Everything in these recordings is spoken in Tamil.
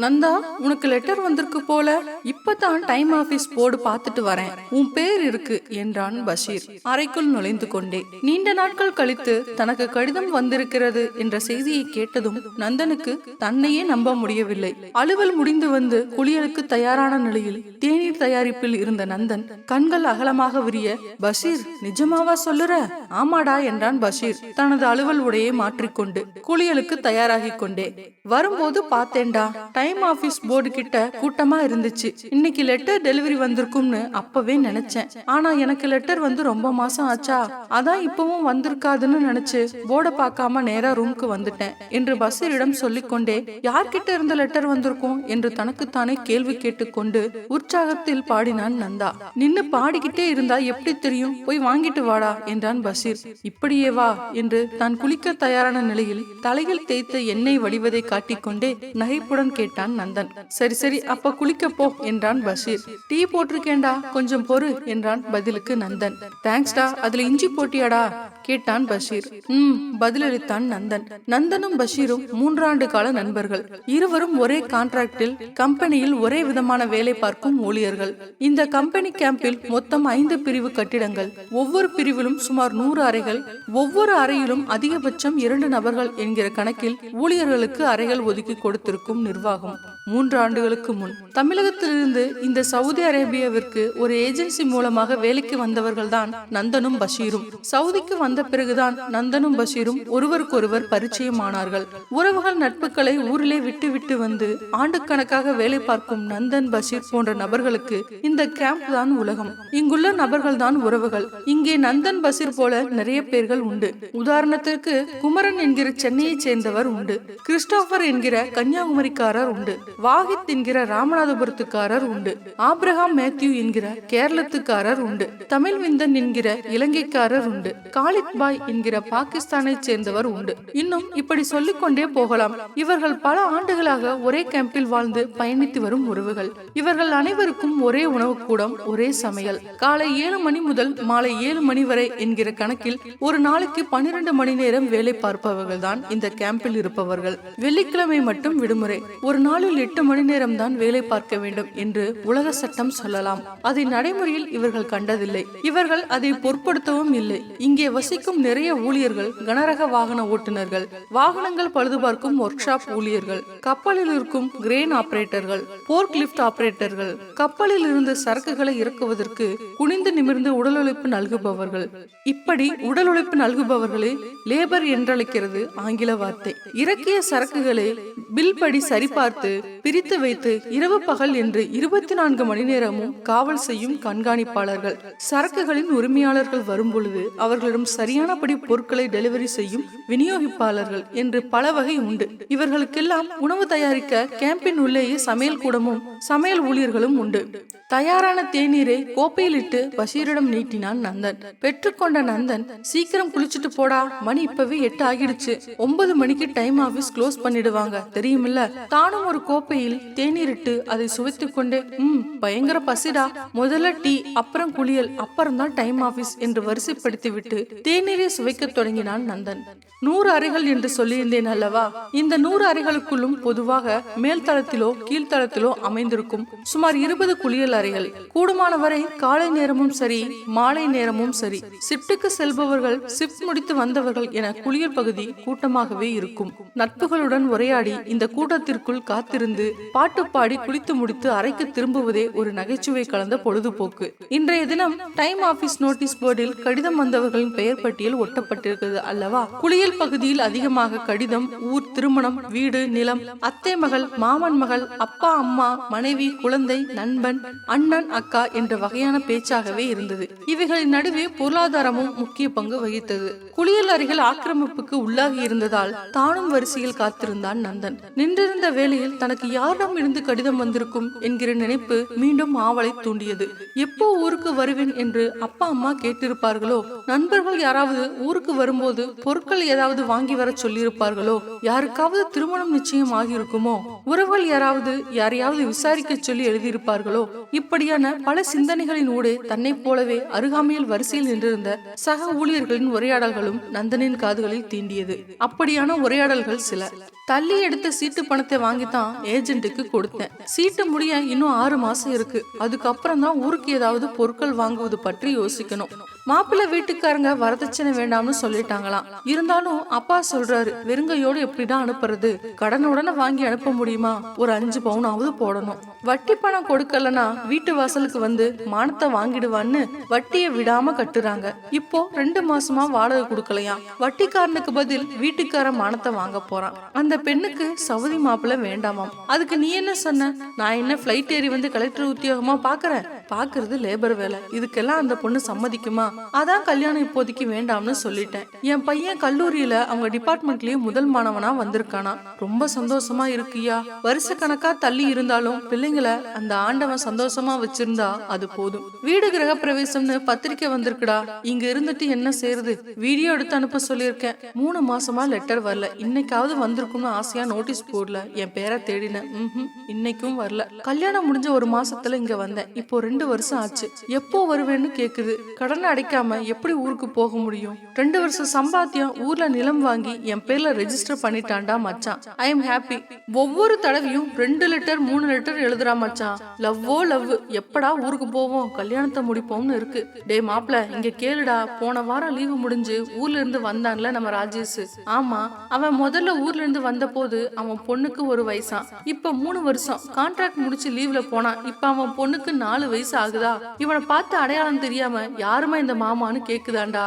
நந்தா உனக்கு லெட்டர் வந்திருக்கு போல. இப்பதான் டைம் ஆபீஸ் போர்டு பார்த்துட்டு வரேன். உன் பேர் இருக்கு என்றான் பஷீர். அறைக்குள் நுழைந்து கொண்டே. நீண்ட நாட்கள் கழித்து தனக்கு கடிதம் வந்திருக்கிறது என்ற செய்தியை கேட்டதும் நந்தனுக்கு தன்னையே நம்ப முடியவில்லை. அலுவல் முடிந்து வந்து குளியலுக்கு தயாரான நிலையில் தேநீர் தயாரிப்பில் இருந்த நந்தன் கண்கள் அகலமாக விரிய பஷீர் நிஜமாவா சொல்லுற? ஆமாடா என்றான் பஷீர். தனது அலுவல் உடையை மாற்றிக்கொண்டு குளியலுக்கு தயாராகி கொண்டே வரும்போது பார்த்தேன்டா டைம் ஆபீஸ் போர்டு கிட்ட கூட்டமா இருந்துச்சு. இன்னைக்கு லெட்டர் டெலிவரி வந்திருக்கும்னு அப்பவே நினைச்சேன். ஆனா எனக்கு லெட்டர் வந்து ரொம்ப மாசம் ஆச்சா? அதான் இப்பவும் வந்திருக்காதுன்னு நினைச்சு போர்டை பார்க்காம நேரா ரூம்க்கு வந்துட்டேன் என்று பஷீரிடம் சொல்லிக்கொண்டே யார்கிட்ட இருந்த லெட்டர் வந்திருக்கும்? என்று தனக்குத்தானே கேள்வி கேட்டுக்கொண்டு உற்சாகத்தில் பாடினான் நந்தா. நின்னு பாடிக்கிட்டே இருந்தா எப்படி தெரியும்? போய் வாங்கிட்டு வாடா என்றான் பஷீர் இப்படியே வா என்று தான் குளிக்க தயாரான நிலையில் தலையில் தேய்த்த எண்ணெய் வடிவதை காட்டிக்கொண்டே நகைப்புடன் கேட்டான் நந்தன். சரி சரி அப்ப குளிக்க போ என்றான் பஷீர் டீ போட்டிருக்கேன்டா கொஞ்சம் பொறு என்றான் பதிலுக்கு நந்தன். தேங்க்ஸ்டா அதுல இஞ்சி போட்டியாடா கேட்டான் பஷீர். ம் பதிலளித்தான் நந்தன். நந்தனும் பஷீரும் மூன்றாண்டு கால நண்பர்கள். இருவரும் ஒரே கான்ட்ராக்டில் கம்பெனியில் ஒரே விதமான வேலை பார்க்கும் ஊழியர்கள். இந்த கம்பெனி கேம்பில் மொத்தம் ஐந்து பிரிவு கட்டிடங்கள். ஒவ்வொரு பிரிவிலும் சுமார் நூறு அறைகள். ஒவ்வொரு அறையிலும் அதிகபட்சம் இரண்டு நபர்கள் என்கிற கணக்கில் ஊழியர்களுக்கு அறைகள் ஒதுக்கி கொடுத்திருக்கும் நிர்வாகம். மூன்று ஆண்டுகளுக்கு முன். தமிழகத்திலிருந்து இந்த சவுதி அரேபியாவிற்கு ஒரு ஏஜென்சி மூலமாக வேலைக்கு வந்தவர்கள்தான் நந்தனும் பஷீரும். சவுதிக்கு வந்த பிறகுதான் நந்தனும் பஷீரும் ஒருவருக்கொருவர் பரிச்சயமானார்கள். உறவுகள் நட்புகளை ஊரிலே விட்டு விட்டு வந்து ஆண்டுக்கணக்காக வேலை பார்க்கும் நந்தன் பஷீர் போன்ற நபர்களுக்கு இந்த கேம்ப் தான் உலகம். இங்குள்ள நபர்கள் தான் உறவுகள். இங்கே நந்தன் பஷீர் போல நிறைய பேர்கள் உண்டு. உதாரணத்திற்கு குமரன் என்கிற சென்னையைச் சேர்ந்தவர் உண்டு. கிறிஸ்டோபர் என்கிற கன்னியாகுமரிக்காரர் உண்டு. வாகித் என்கிற ராமநாதபுரத்துக்காரர் உண்டு. ஆப்ரஹாம் மேத்யூ என்கிற கேரளத்துக்காரர் உண்டு. தமிழ் விந்தன் என்கிற இலங்கைக்காரர் உண்டு. காலித் பாய் என்கிற பாகிஸ்தானை சேர்ந்தவர் உண்டு. இன்னும் இப்படி சொல்லிக்கொண்டே போகலாம். இவர்கள் பல ஆண்டுகளாக ஒரே கேம்பில் வாழ்ந்து பயணித்து வரும் உறவுகள். இவர்கள் அனைவருக்கும் ஒரே உணவு கூடம் ஒரே சமையல். காலை ஏழு மணி முதல் மாலை ஏழு மணி வரை என்கிற கணக்கில் ஒரு நாளைக்கு பன்னிரண்டு மணி நேரம் வேலை பார்ப்பவர்கள் தான் இந்த கேம்பில் இருப்பவர்கள். வெள்ளிக்கிழமை மட்டும் விடுமுறை. ஒரு நாளில் எட்டு மணி நேரம் தான் வேலை பார்க்க வேண்டும் என்று உலக சட்டம் சொல்லலாம். அதை நடைமுறையில் இவர்கள் கண்டதில்லை. இவர்கள் அதை பொருட்படுத்தவும் இல்லை. இங்கே வசிக்கும் நிறைய ஊழியர்கள் கனரக வாகன ஓட்டுநர்கள் வாகனங்கள் பழுதுபார்க்கும் ஒர்க் ஷாப் ஊழியர்கள் கப்பலில் இருக்கும் கிரேன் ஆபரேட்டர்கள் போர்க் லிப்ட் ஆபரேட்டர்கள் கப்பலில் இருந்து சரக்குகளை இறக்குவதற்கு குனிந்து நிமிர்ந்து உடல் உழைப்பு நல்குபவர்கள். இப்படி உடல் உழைப்பு நல்குபவர்களே லேபர் என்றழைக்கிறது ஆங்கில வார்த்தை. இறக்கிய சரக்குகளை பில் படி சரிபார்த்து பிரித்து வைத்து இரவு பகல் என்று இருபத்தி நான்கு மணி நேரமும் காவல் செய்யும் கண்காணிப்பாளர்கள். சரக்குகளின் உரிமையாளர்கள் வரும்பொழுது அவர்களிடம் சரியானபடி பொருட்களை டெலிவரி செய்யும் விநியோகிப்பாளர்கள் என்று பல வகை உண்டு. இவர்களுக்கெல்லாம் உணவு தயாரிக்க கேம்பின் உள்ளேயே சமையல் கூடமும் சமையல் ஊழியர்களும் உண்டு. தயாரான தேநீரை கோப்பையில் இட்டு பஷீரிடம் நீட்டினான் நந்தன். பெற்றுக்கொண்ட நந்தன் சீக்கிரம் குளிச்சுட்டு போடா. மணி இப்பவே எட்டு ஆகிடுச்சு. ஒன்பது மணிக்கு டைம் ஆபீஸ் க்ளோஸ் பண்ணிடுவாங்க. தெரியுமில்ல? தானும் ஒரு கோப்பையில் தேநீர் இட்டு அதை சுவைத்து கொண்டே ம் பயங்கர பசிடா. முதல்ல டீ அப்புறம் குளியல் அப்புறம் தான் டைம் ஆபீஸ் என்று வரிசைப்படுத்தி விட்டு தேநீரை சுவைக்க தொடங்கினான் நந்தன். நூறு அறைகள் என்று சொல்லியிருந்தேன் அல்லவா? இந்த நூறு அறைகளுக்குள்ளும் பொதுவாக மேல்தளத்திலோ கீழ்த்தளத்திலோ அமைந்திருக்கும் சுமார் இருபது குளியல் அறைகள் கூடுமானவரை காலை நேரமும் சரி மாலை நேரமும் சரி. சிப்டுக்கு செல்பவர்கள் சிப்ட் முடித்து வந்தவர்கள் என குளியல் பகுதி கூட்டமாகவே இருக்கும். நட்புகளுடன் உரையாடி இந்த கூட்டத்திற்குள் காத்திருந்து பாட்டு பாடி குளித்து முடித்து அறைக்கு திரும்புவதே ஒரு நகைச்சுவை கலந்த பொழுதுபோக்கு. இன்றைய தினம் டைம் ஆபீஸ் நோட்டீஸ் போர்டில் கடிதம் வந்தவர்களின் பெயர் பட்டியல் ஒட்டப்பட்டிருக்கிறது அல்லவா? குளியல் பகுதியில் அதிகமாக கடிதம் ஊர் திருமணம் வீடு நிலம் அத்தை மகள் மாமன் மகள் அப்பா அம்மா மனைவி குழந்தை நண்பன் அண்ணன் அக்கா என்ற வகையான பேச்சாகவே இருந்தது. இவைகளின் நடுவே பொருளாதாரமும் முக்கிய பங்கு வகித்தது. குளியல் அறைகள் ஆக்கிரமிப்புக்கு உள்ளாகி இருந்ததால் தானும் வரிசையில் காத்திருந்தான் நந்தன். நின்றிருந்த வேளையில் தனக்கு யாரிடம் இருந்து கடிதம் வந்திருக்கும் என்கிற நினைப்பு மீண்டும் ஆவலை தூண்டியது. எப்போ ஊருக்கு வருவேன் என்று அப்பா அம்மா கேட்டிருப்பார்களோ? நண்பர்கள் யாராவது ஊருக்கு வரும்போது பொருட்கள் ஏதாவது வாங்கி வர சொல்லியிருப்பார்களோ? யாருக்காவது திருமணம் நிச்சயம் ஆகியிருக்குமோ? உறவுகள் யாராவது யாரையாவது விசாரிக்க சொல்லி எழுதியிருப்பார்களோ? இப்படியான பல சிந்தனைகளின் ஊடே தன்னைப் போலவே அருகாமையில் வரிசையில் நின்றிருந்த சக ஊழியர்களின் உரையாடல்களும் நந்தனின் காதுகளில் தீண்டியது. அப்படியான உரையாடல்கள் சில. தள்ளி எடுத்த சீட்டு பணத்தை வாங்கி தான் ஏஜென்ட்டுக்கு கொடுத்தேன். சீட்டு முடிய இன்னும் ஆறு மாசம் இருக்கு. அதுக்கப்புறம் தான் ஊருக்கு ஏதாவது பொருட்கள் வாங்குவது பற்றி யோசிக்கணும். மாப்பிள்ளை வீட்டுக்காரங்க வரதட்சணை வேண்டாம்னு சொல்லிட்டாங்களாம். இருந்தாலும் அப்பா சொல்றாரு வெறுங்கையோடு எப்படிதான் அனுப்புறது? கடனை உடனே வாங்கி அனுப்ப முடியுமா? ஒரு அஞ்சு பவுனாவது போடணும். வட்டி பணம் கொடுக்கலனா வீட்டு வாசலுக்கு வந்து மானத்தை வாங்கிடுவான்னு வட்டியை விடாம கட்டுறாங்க. இப்போ ரெண்டு மாசமா வாடகை கொடுக்கலையா வட்டிக்காரனுக்கு பதில் வீட்டுக்காரன் மானத்தை வாங்க போறான். அந்த பெண்ணுக்கு சவுதி மாப்பிள்ளை வேண்டாமாம். அதுக்கு நீ என்ன சொன்ன? நான் என்ன பிளைட் ஏறி வந்து கலெக்டர் உத்தியோகமா பாக்குறேன் பாக்குறது லேபர் வேலை. இதுக்கெல்லாம் அந்த பொண்ணு சம்மதிக்குமா? அதான் கல்யாணம் இப்போதைக்கு வேண்டாம்னு சொல்லிட்டேன். என் பையன் கல்லூரியில அவங்க டிபார்ட்மெண்ட்லயே முதல் மாணவனா வந்திருக்கானா? ரொம்ப சந்தோஷமா இருக்குயா? வருஷ கணக்கா தள்ளி இருந்தாலும் பிள்ளைங்கள அந்த ஆண்டவன் சந்தோஷமா வச்சிருந்தா அது போதும். வீடு கிரக பிரவேசம்னு பத்திரிக்கை வந்திருக்குடா. இங்க இருந்துட்டு என்ன செய்யறது வீடியோ எடுத்து அனுப்ப சொல்லியிருக்கேன். மூணு மாசமா லெட்டர் வரல. இன்னைக்காவது வந்திருக்கும் வந்திருக்கும்னு ஆசையா நோட்டீஸ் போர்டில் என் பேரை தேடினேன். ம்ஹும். இன்னைக்கும் வரல. கல்யாணம் முடிஞ்ச ஒரு மாசத்துல இங்க வந்தேன். இப்போ ரெண்டு வருஷம் ஆச்சு. எப்போ வருவேன்னு கேக்குது. கடனை அடைக்காம எப்படி ஊருக்கு போக முடியும்? ரெண்டு வருஷம் சம்பாத்தியம் ஊர்ல நிலம் வாங்கி என் பேர்ல ரெஜிஸ்டர் பண்ணிட்டான்டா மச்சான். ஐ எம் ஹாப்பி ஒவ்வொரு தடவையும் ரெண்டு லிட்டர் மூணு லிட்டர் எழுதுறா மச்சான். லவ்வோ லவ் எப்படா ஊருக்கு போவோம்? கல்யாணத்தை முடிப்போம்னு இருக்கு. டே மாப்ள இங்க கேளுடா. போன வாரம் லீவு முடிஞ்சு ஊர்ல இருந்து வந்தான்ல நம்ம ராஜேஷ். ஆமா அவன் முதல்ல ஊர்ல இருந்து வந்தபோது அவன் பொண்ணுக்கு ஒரு வயசான் இப்ப மூணு வருஷம். கான்ட்ராக்ட் முடிச்சு லீவ்ல போனான் இப்ப அவன் பொண்ணுக்கு நாலு வயசு ஆகுதா? இவனை பார்த்து அடையாளம் தெரியாம யாருமா இந்த மாமான்னு கேக்குதாண்டா?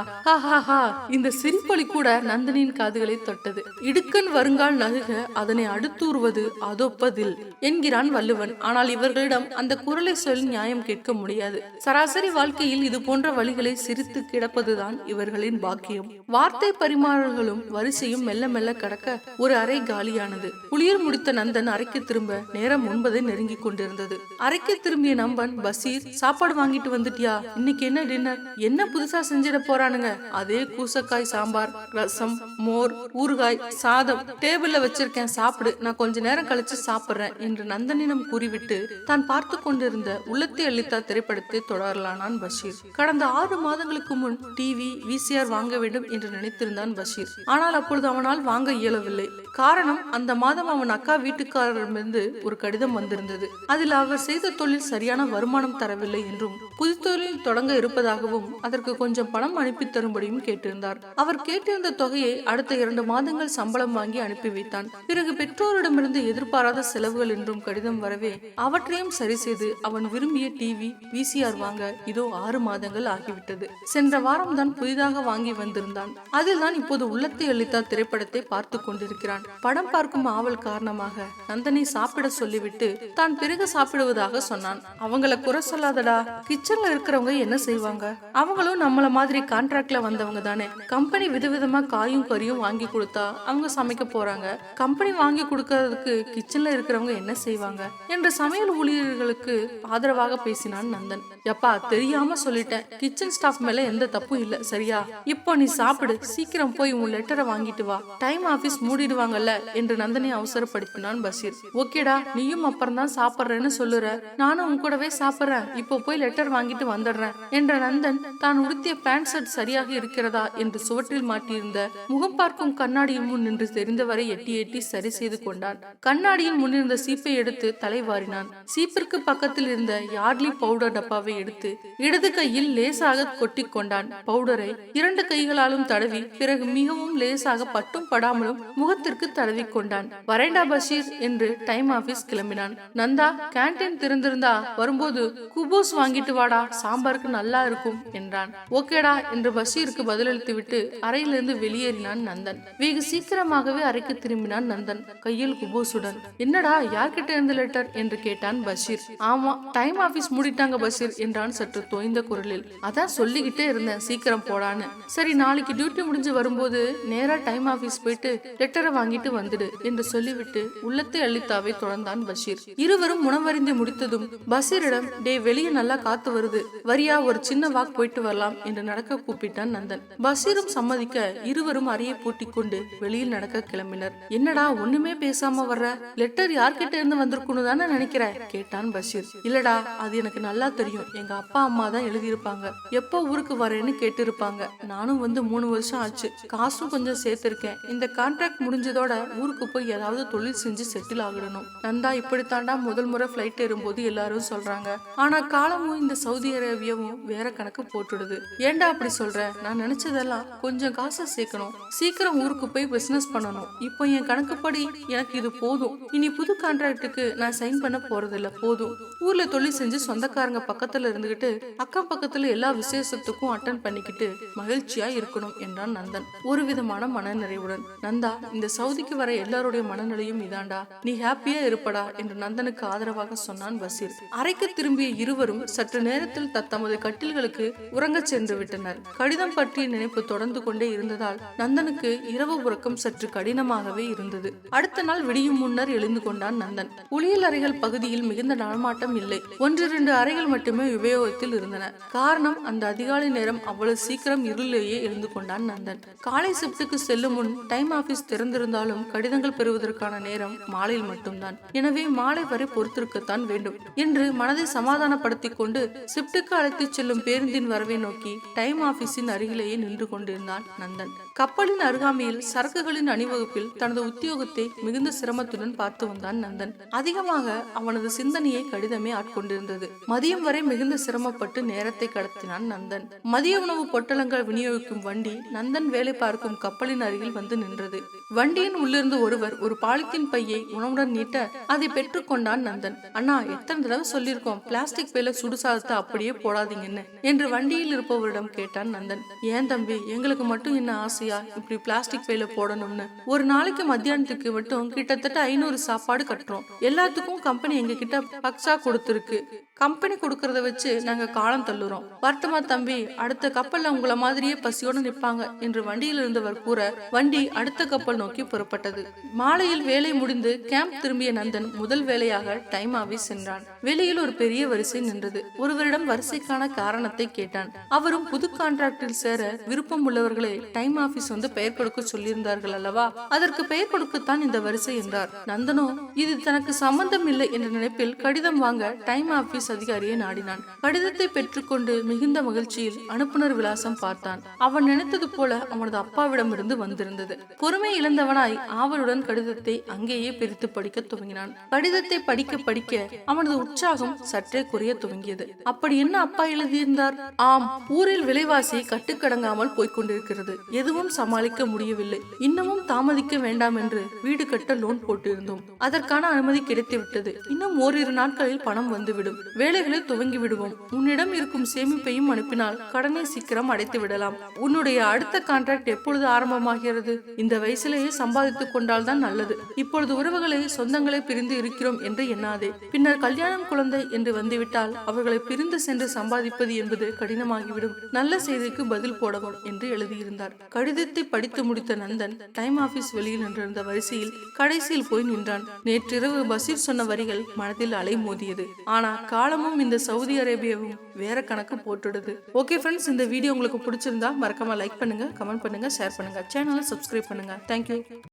ஹா இந்த சிரிப்பொலி கூட நந்தினியின் காதுகளை தொட்டது. இடுக்கன் வருங்கால் நகுக அதனை அடுத்தூறுவது அதொப்பதில் என்கிறான் வள்ளுவன். ஆனால் இவர்களிடம் அந்த குரலை சொல்லி நியாயம் கேட்க முடியாது. சராசரி வாழ்க்கையில் இது போன்ற வழிகளை சிரித்து கிடப்பதுதான் இவர்களின் பாக்கியம். வார்த்தை பரிமாறல்களும் வரிசையும் மெல்ல மெல்ல கடக்க ஒரு அறை காலியானது. குளிர் முடித்த நந்தன் அறைக்கு திரும்ப நேரம் ஒன்பதை நெருங்கி கொண்டிருந்தது. அறைக்கு திரும்பிய நம்பன் பசீர் சாப்பாடு வாங்கிட்டு வந்துட்டியா? இன்னைக்கு என்ன டின்னர் என்ன புதுசா செஞ்சிட போறானுங்க? அதே கூசக்காய் சாம்பார் ரசம் மோர் ஊறுகாய் சாதம் டேபிள்ல வச்சிருக்கேன். சாப்பிடு. நான் கொஞ்ச நேரம் கழிச்சு சாப்பிடுறேன் என்று நந்தனிடம் கூறிவிட்டு தான் பார்த்து கொண்டிருந்த உள்ளத்தை அளித்தா திரைப்படத்தை தொடரலானான் பஷீர் கடந்த ஆறு மாதங்களுக்கு முன் டிவி விசிஆர் வாங்க வேண்டும் என்று நினைத்திருந்தான் பஷீர் ஆனால் அப்பொழுது அவனால் வாங்க இயலவில்லை. காரணம் அந்த மாதம் அவன் அக்கா வீட்டுக்காரரிடமிருந்து ஒரு கடிதம் வந்திருந்தது. அதில் அவர் செய்த தொழில் சரியான வருமானம் தரவில்லை என்றும் புது தொழில் தொடங்க இருப்பதாகவும் அதற்கு கொஞ்சம் பணம் அனுப்பி தரும்படியும் கேட்டிருந்தார். அவர் கேட்டிருந்த தொகையை அடுத்த இரண்டு மாதங்கள் சம்பளம் வாங்கி அனுப்பி வைத்தான். பிறகு பெற்றோரிடமிருந்து எதிர்பாராத செலவுகள் என்றும் கடிதம் வரவே அவற்றையும் சரி செய்து அவன் விரும்பிய டிவி விசிஆர் வாங்க இதோ ஆறு மாதங்கள் ஆகிவிட்டது. சென்ற வாரம் தான் புதிதாக வாங்கி வந்திருந்தான். அதில்தான் இப்போது உள்ளத்தை அளித்தா திரைப்படத்தை பார்த்து கொண்டிருக்கிறான். படம் பார்க்கும் ஆவல் காரணமாக நந்தனை சாப்பிட சொல்லிவிட்டு தான் பிறகு சாப்பிடுவதாக சொன்னான். அவங்கள குறை சொல்லாதடா. கிச்சன்ல இருக்கிறவங்க என்ன செய்வாங்க? அவங்களும் நம்மள மாதிரி கான்ட்ராக்ட்ல வந்தவங்க தானே. கம்பெனி விதவிதமா காயும் கறியும் வாங்கி கொடுத்தா அவங்க சமைக்க போறாங்க. கம்பெனி வாங்கி கொடுக்கறதுக்கு கிச்சன்ல இருக்கிறவங்க என்ன செய்வாங்க? என்ற சமையல் ஊழியர்களுக்கு ஆதரவாக பேசினான் நந்தன். எப்பா தெரியாம சொல்லிட்டேன். கிச்சன் ஸ்டாஃப் மேல எந்த தப்பும் இல்ல. சரியா? இப்போ நீ சாப்பிடு. சீக்கிரம் போய் உன் லெட்டரை வாங்கிட்டு வா. டைம் ஆபீஸ் மூடிடுவாங்க மூடிடுவாங்கல்ல என்று நந்தினி அவசரப்படுத்தினான் பஷீர். ஓகேடா நீயும் அப்புறம் தான் சாப்பிடுறேன்னு சொல்லுற. நானும் உன் கூடவே சாப்பிடுறேன். இப்போ போய் லெட்டர் வாங்கிட்டு வந்துடுறேன் என்ற நந்தன் தான் உடுத்திய பேண்ட் ஷர்ட் சரியாக இருக்கிறதா என்று சுவற்றில் மாட்டியிருந்த முகம் பார்க்கும் கண்ணாடியின் முன் நின்று தெரிந்தவரை எட்டி எட்டி சரி செய்து கொண்டான். கண்ணாடியில் முன்னிருந்த சீப்பை எடுத்து தலை வாரினான். சீப்பிற்கு பக்கத்தில் இருந்த யார்லி பவுடர் டப்பாவை எடுத்து இடது கையில் லேசாக கொட்டி கொண்டான். பவுடரை இரண்டு கைகளாலும் தடவி பிறகு மிகவும் லேசாக பட்டும் படாமலும் முகத்திற்கு தடவி கொண்டான் வரேண்டா பஷீர் என்று டைம் ஆபீஸ் கிளம்பினான். நந்தா கேன்டீன் திறந்திருந்தா வரும்போது குபோஸ் வாங்கிட்டு வாடா சாம்பாருக்கு நல்லா இருக்கும் என்றான். ஓகேடா என்று பஷீருக்கு பதிலளித்து விட்டு அறையிலிருந்து வெளியேறினான் நந்தன். வெகு சீக்கிரமாகவே அறைக்கு திரும்பினான் நந்தன் கையில் குபோசுடன். என்னடா யார்கிட்ட இருந்து லெட்டர்? என்று கேட்டான் பஷீர். ஆமா டைம் ஆபீஸ் மூடிட்டாங்க பஷீர் என்றான் சற்று தோய்ந்த குரலில். அதான் சொல்லிக்கிட்டே இருந்தேன் சீக்கிரம் போடான்னு. சரி நாளைக்கு டியூட்டி முடிஞ்சு வரும்போது நேரா டைம் ஆபீஸ் போயிட்டு லெட்டரை வாங்கி வாங்கிட்டு வந்துடு என்று சொல்லிவிட்டு உள்ளத்தை அளித்தாவை தொடர்ந்தான் பஷீர். இருவரும் உணவறிந்து முடித்ததும் பஷீரிடம் டே வெளியே நல்லா காத்து வருது. வரியா ஒரு சின்ன வாக் போயிட்டு வரலாம் என்று நடக்க கூப்பிட்டான் நந்தன். பஷீரும் சம்மதிக்க இருவரும் அறையை பூட்டிக் கொண்டு வெளியில் நடக்க கிளம்பினர். என்னடா ஒண்ணுமே பேசாம வர்ற? லெட்டர் யார்கிட்ட இருந்து வந்திருக்குன்னு தானே நினைக்கிற? கேட்டான் பஷீர். இல்லடா அது எனக்கு நல்லா தெரியும். எங்க அப்பா அம்மா தான் எழுதியிருப்பாங்க. எப்போ ஊருக்கு வரேன்னு கேட்டிருப்பாங்க. நானும் வந்து மூணு வருஷம் ஆச்சு. காசும் கொஞ்சம் சேர்த்திருக்கேன். இந்த கான்ட்ராக்ட் முடிஞ்சதோட இதோட ஊருக்கு போய் ஏதாவது தொழில் செஞ்சு செட்டில் ஆகிடணும் நந்தா இப்படித்தாண்டா முதல் முறை ஃப்ளைட் ஏறும்போது எல்லாரும் சொல்றாங்க. ஆனா காலமும் இந்த சவுதி அரேபியாவும் வேற கணக்கு போட்டுடுது. ஏன்டா அப்படி சொல்ற? நான் நினைச்சதெல்லாம் கொஞ்சம் காசை சேர்க்கணும். சீக்கிரம் ஊருக்கு போய் பிசினஸ் பண்ணணும். இப்போ என் கணக்குப்படி எனக்கு இது போதும். இனி புது கான்ட்ராக்டுக்கு நான் சைன் பண்ண போறதில்ல. போதும். ஊர்ல தொழில் செஞ்சு சொந்தக்காரங்க பக்கத்துல இருந்துகிட்டு அக்கம் பக்கத்துல எல்லா விசேஷத்துக்கும் அட்டன் பண்ணிக்கிட்டு மகிழ்ச்சியா இருக்கணும் என்றான் நந்தன். ஒரு விதமான மனநிறைவுடன். நந்தா இந்த சவுதி சவுதிக்கு வர எல்லாருடைய மனநிலையும் இதாண்டா. நீ ஹாப்பியா இருப்படா என்று நந்தனுக்கு ஆதரவாக சொன்னான் பசீர். அறைக்கு திரும்பிய இருவரும் சற்று நேரத்தில் தத்தமது கட்டில்களுக்கு உறங்கச் சென்று விட்டனர். கடிதம் பற்றிய நினைப்பு தொடர்ந்து கொண்டே இருந்ததால் நந்தனுக்கு இரவு உறக்கம் சற்று கடினமாகவே இருந்தது. அடுத்த நாள் விடியும் முன்னர் எழுந்து கொண்டான் நந்தன். குளியல் அறைகள் பகுதியில் மிகுந்த நடமாட்டம் இல்லை. ஒன்றிரண்டு அறைகள் மட்டுமே உபயோகத்தில் இருந்தன. காரணம் அந்த அதிகாலை நேரம் அவ்வளவு சீக்கிரம் இருளிலேயே எழுந்து கொண்டான் நந்தன். காலை சிப்டுக்கு செல்லும் முன் டைம் ஆபீஸ் திறந்திருந்தாலும் கடிதங்கள் பெறுவதற்கான நேரம் மாலையில் மட்டும்தான். எனவே மாலை வரை பொறுத்திருக்கத்தான் வேண்டும். என்று மனதை சமாதானப்படுத்திக் கொண்டு ஷிப்டுக்கு அழைத்துச் செல்லும் பேருந்தின் வரவை நோக்கி டைம் ஆபீஸின் அருகிலேயே நின்று கொண்டிருந்தான் நந்தன். கப்பலின் அருகாமையில் சரக்குகளின் அணிவகுப்பில் தனது உத்தியோகத்தை மிகுந்த சிரமத்துடன் பார்த்து வந்தான் நந்தன். அதிகமாக அவனது சிந்தனையை கடிதமே ஆட்கொண்டிருந்தது. மதியம் வரை மிகுந்த சிரமப்பட்டு நேரத்தை கடத்தினான் நந்தன். மதிய உணவு பொட்டலங்கள் விநியோகிக்கும் வண்டி நந்தன் வேலை பார்க்கும் கப்பலின் அருகில் வந்து நின்றது. வண்டியின் உள்ளிருந்து ஒருவர் ஒரு பாலித்தீன் பையை உணவுடன் நீட்ட அதை பெற்றுக்கொண்டான் நந்தன்? அண்ணா எத்தனை தடவை சொல்லியிருக்கோம் பிளாஸ்டிக் பையில சுடுசாதத்தை அப்படியே போடாதீங்கன்னு என்று வண்டியில் இருப்பவரிடம் கேட்டான் நந்தன். ஏன் தம்பி எங்களுக்கு மட்டும் என்ன ஆசையா இப்படி பிளாஸ்டிக் பையில போடணும்னு? ஒரு நாளைக்கு மத்தியானத்துக்கு மட்டும் கிட்டத்தட்ட ஐநூறு சாப்பாடு கட்டுறோம். எல்லாத்துக்கும் கம்பெனி எங்க கிட்ட பக்ஸா கொடுத்துருக்கு. கம்பெனி கொடுக்கறத வச்சு நாங்க காலம் தள்ளுறோம். வருத்தமா தம்பி அடுத்த கப்பல்ல உங்கள மாதிரியே பசியோட நிப்பாங்க என்று வண்டியில் இருந்தவர் கூற வண்டி அடுத்த கப்பல் நோக்கி புறப்பட்டது. மாலையில் வேலை முடிந்து கேம்ப் திரும்பிய நந்தன் முதல் வேலையாக டைம் ஆஃபீஸ் சென்றான். வெளியில் ஒரு பெரிய வரிசை நின்றது. ஒருவரிடம் வரிசைக்கான காரணத்தை கேட்டான். அவரும் புது கான்ட்ராக்டில் சேர விருப்பம் உள்ளவர்களை டைம் ஆபீஸ் வந்து பெயர் கொடுக்க சொல்லியிருந்தார்கள் அல்லவா? அதற்கு பெயர் கொடுக்கத்தான் இந்த வரிசை என்றார். நந்தனோ இது தனக்கு சம்பந்தம் இல்லை என்ற நினைப்பில் கடிதம் வாங்க டைம் ஆபீஸ் அதிகாரியை நாடினான். கடிதத்தை பெற்றுக்கொண்டு மிகுந்த மகிழ்ச்சியில் அனுப்புனர் விலாசம் பார்த்தான். அவன் நினைத்தது போல அவனது அப்பாவிடமிருந்து வந்திருந்தது. பொறுமை இழந்தவனாய் ஆவலுடன் கடிதத்தை அங்கேயே பிரித்து படிக்க துவங்கினான். கடிதத்தை படிக்க படிக்க அவனது உற்சாகம் சற்றே குறைய துவங்கியது. அப்படி என்ன அப்பா எழுதியிருந்தார்? ஆம் ஊரில் விலைவாசி கட்டுக்கடங்காமல் போய்கொண்டிருக்கிறது எதுவும் சமாளிக்க முடியவில்லை. இன்னமும் தாமதிக்க வேண்டாம் என்று வீடு கட்ட லோன் போட்டிருந்தோம். அதற்கான அனுமதி கிடைத்துவிட்டது. இன்னும் ஓரிரு நாட்களில் பணம் வந்துவிடும். வேலைகளை துவங்கி விடுவோம் உன்னிடம் இருக்கும் சேமிப்பையும் அனுப்பினால் கடனை சீக்கிரம் அடைத்து விடலாம். உன்னுடைய அடுத்த கான்ட்ராக்ட் எப்பொழுது ஆரம்பமாகிறது? இந்த வயசிலேயே சம்பாதித்துக் கொண்டால் தான் நல்லது. இப்பொழுது உறவுகளை சொந்தங்களை பிரிந்து இருக்கிறோம் என்று எண்ணாதே. பின்னர் கல்யாணம் குழந்தை என்று வந்துவிட்டால் அவர்களை பிரிந்து சென்று சம்பாதிப்பது என்பது கடினமாகிவிடும். நல்ல செய்திக்கு பதில் போடவும் என்று எழுதியிருந்தார். கடிதத்தை படித்து முடித்த நந்தன் டைம் ஆபீஸ் வெளியில் நின்றிருந்த வரிசையில் கடைசியில் போய் நின்றான். நேற்றிரவு பசீர் சொன்ன வரிகள் மனதில் அலை மோதியது ஆனா காலமும் இந்த சவுதி அரேபியாவும் வேற கணக்கு போட்டுடுது. ஓகே ஃப்ரெண்ட்ஸ் இந்த வீடியோ உங்களுக்கு பிடிச்சிருந்தா மறக்காம லைக் பண்ணுங்க கமெண்ட் பண்ணுங்க ஷேர் பண்ணுங்க. சேனலை சப்ஸ்கிரைப் பண்ணுங்க. தேங்க்யூ